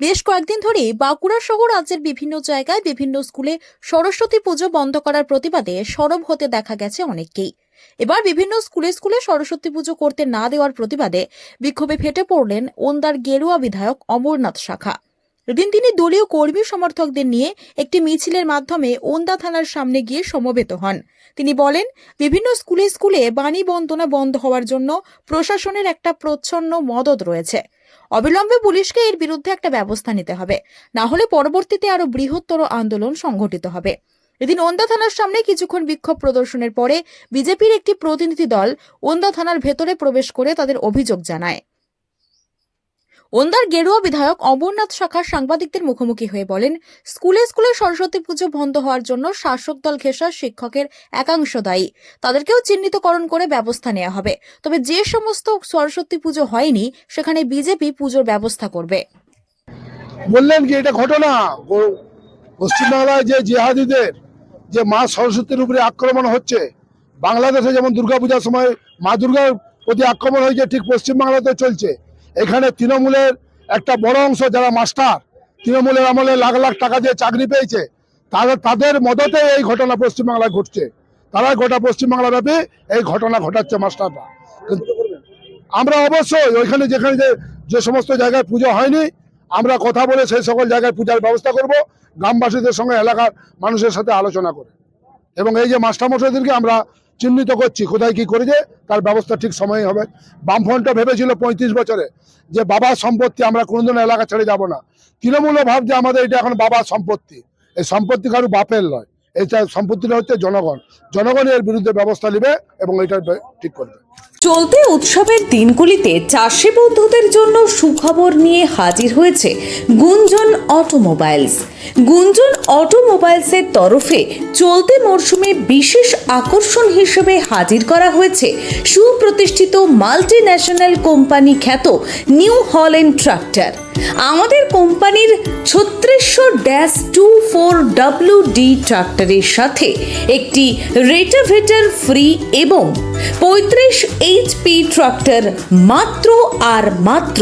বেশ কয়েকদিন ধরেই বাঁকুড়া সহ রাজ্যের বিভিন্ন জায়গায় বিভিন্ন স্কুলে সরস্বতী পুজো বন্ধ করার প্রতিবাদে সরব হতে দেখা গেছে অনেককেই। এবার বিভিন্ন স্কুলে স্কুলে সরস্বতী পুজো করতে না দেওয়ার প্রতিবাদে বিক্ষোভে ফেটে পড়লেন ওন্দার গেরুয়া বিধায়ক অমরনাথ শাখা। এদিন তিনি দলীয় কর্মী সমর্থকদের নিয়ে একটি মিছিলের মাধ্যমে ওন্দা থানার সামনে গিয়ে সমবেত হন। তিনি বলেন, বিভিন্ন স্কুলে স্কুলে বাণী বন্দনা বন্ধ হওয়ার জন্য প্রশাসনের একটা প্রচ্ছন্ন মদত রয়েছে। অবিলম্বে পুলিশকে এর বিরুদ্ধে একটা ব্যবস্থা নিতে হবে। না হলে পরবর্তীতে আরও বৃহত্তর আন্দোলন সংঘটিত হবে। এদিন ওন্দা থানার সামনে কিছুক্ষণ বিক্ষোভ প্রদর্শনের পরে বিজেপির একটি প্রতিনিধি দল ওন্দা থানার ভেতরে প্রবেশ করে তাদের অভিযোগ জানায়। ওন্দার গেরুয়া বিধায়ক অমরনাথ শাখার সাংবাদিকদের মুখোমুখি হয়ে বলেন, স্কুলে স্কুলে সরস্বতী পুজো বন্ধ হওয়ার জন্য শাসক দল ঘেঁষার শিক্ষকের একাংশ দায়ী। তাদেরকেও চিহ্নিতকরণ করে ব্যবস্থা নেওয়া হবে। তবে যে সমস্ত সরস্বতী পুজো হয়নি, সেখানে বিজেপি পুজোর ব্যবস্থা করবে। বললেন কি, এটা ঘটনা। পশ্চিমবাংলায় যে জিহাদিদের, যে মা সরস্বতীর উপরে আক্রমণ হচ্ছে, বাংলাদেশে যেমন দুর্গাপূজার সময় মা দুর্গার প্রতি আক্রমণ হয়েছে, ঠিক পশ্চিমবাংলাতে চলছে। এখানে তৃণমূলের একটা বড় অংশ যারা মাস্টার, তৃণমূলের আমলে লাখ লাখ টাকা দিয়ে চাকরি পেয়েছে, তারা তাদের মদতে এই ঘটনা পশ্চিমবাংলায় ঘটছে। তারা গোটা পশ্চিমবাংলা ব্যাপী এই ঘটনা ঘটাচ্ছে মাস্টাররা। আমরা অবশ্যই ওইখানে যেখানে যে যে সমস্ত জায়গায় পুজো হয়নি, আমরা কথা বলে সেই সকল জায়গায় পূজার ব্যবস্থা করব, গ্রামবাসীদের সঙ্গে এলাকার মানুষের সাথে আলোচনা করে। এবং এই যে মাস্টারমশাইদেরকে আমরা চিহ্নিত করছি, কোথায় কি করেছে, তার ব্যবস্থা ঠিক সময়ে হবে। বামফ্রন্টটা ভেবেছিল পঁয়ত্রিশ বছরে যে বাবার সম্পত্তি আমরা কোনোদিন এলাকা ছেড়ে যাব না। তৃণমূলও ভাবছে আমাদের এটা এখন বাবার সম্পত্তি। এই সম্পত্তি কারও বাপের নয়। এটা সম্পত্তিটা হচ্ছে জনগণ। জনগণ এর বিরুদ্ধে ব্যবস্থা নেবে এবং এটা ঠিক করবে। চলতি উৎসবের দিনগুলিতে চাষি বন্ধুদের জন্য সুখবর নিয়ে হাজির হয়েছে গুঞ্জন অটোমোবাইলস। গুঞ্জন অটোমোবাইলসের তরফে চলতি মরশুমে বিশেষ আকর্ষণ হিসেবে হাজির করা হয়েছে সুপ্রতিষ্ঠিত মাল্টি ন্যাশনাল কোম্পানি খ্যাত নিউ হল্যান্ড ট্রাক্টর। আমাদের কোম্পানির ছত্রিশশো dash two four W D ট্রাক্টরের সাথে একটি রেটাভেটার ফ্রি এবং পঁয়ত্রিশ এইচপি ট্রাক্টর মাত্র আর মাত্র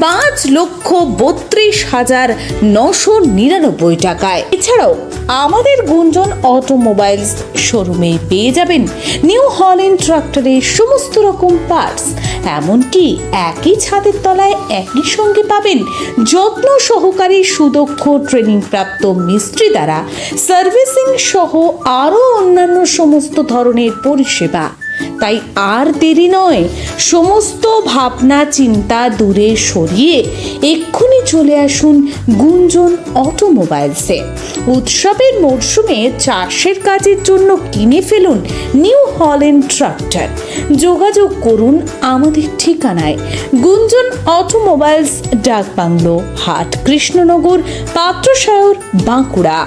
পাঁচ লক্ষ বত্রিশ হাজার নশো নিরানব্বই টাকায়। এছাড়াও আমাদের গুঞ্জন অটোমোবাইলস শোরুমে পেয়ে যাবেন নিউ হল্যান্ড ট্রাক্টরের সমস্ত রকম পার্টস। এমনকি একই ছাদের তলায় একই সঙ্গে পাবেন যত্ন সহকারে সুদক্ষ ট্রেনিং প্রাপ্ত মিস্ত্রি দ্বারা সার্ভিসিং সহ আরও অন্যান্য সমস্ত ধরনের পরিষেবা তাই আর দেরি নয়, সমস্ত ভাবনা চিন্তা দূরে সরিয়ে এক্ষুনি চলে আসুন গুঞ্জন অটোমোবাইলসে। উৎসবের মরশুমে চাষের কাজের জন্য কিনে ফেলুন নিউ হল্যান্ড ট্রাক্টর। যোগাযোগ করুন আমাদের ঠিকানায়। গুঞ্জন অটোমোবাইলস, ডাকবাংলো, হাট কৃষ্ণনগর, পাত্রসায়র, বাঁকুড়া।